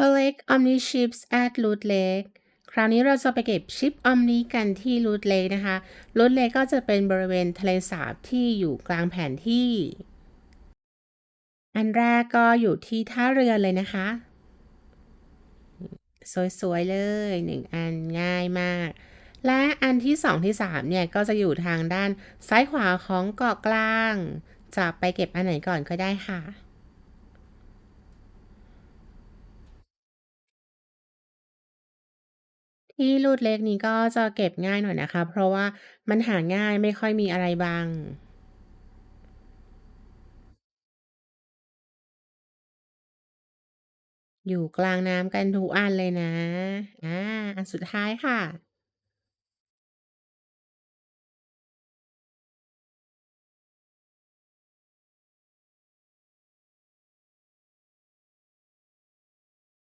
Collect Omni Chips at Loot Lake คราวนี้เราจะไปเก็บชิป Omni กันที่ Loot Lake นะคะ Loot Lake ก็จะเป็นบริเวณทะเลสาบที่อยู่กลางแผนที่ อันแรกก็อยู่ที่ท่าเรือเลยนะคะ สวยๆ เลยหนึ่งอันง่ายมากและอันที่สองที่สามเนี่ย ก็จะอยู่ทางด้านซ้ายขวาของเกาะกลาง จะไปเก็บอันไหนก่อนก็ได้ค่ะ ที่รูดเล็กนี้ก็จะเก็บง่ายหน่อยนะคะ เพราะว่ามันหาง่ายไม่ค่อยมีอะไรบัง อยู่กลางน้ำกันทุกอันเลยนะ อ่า อันสุดท้ายค่ะ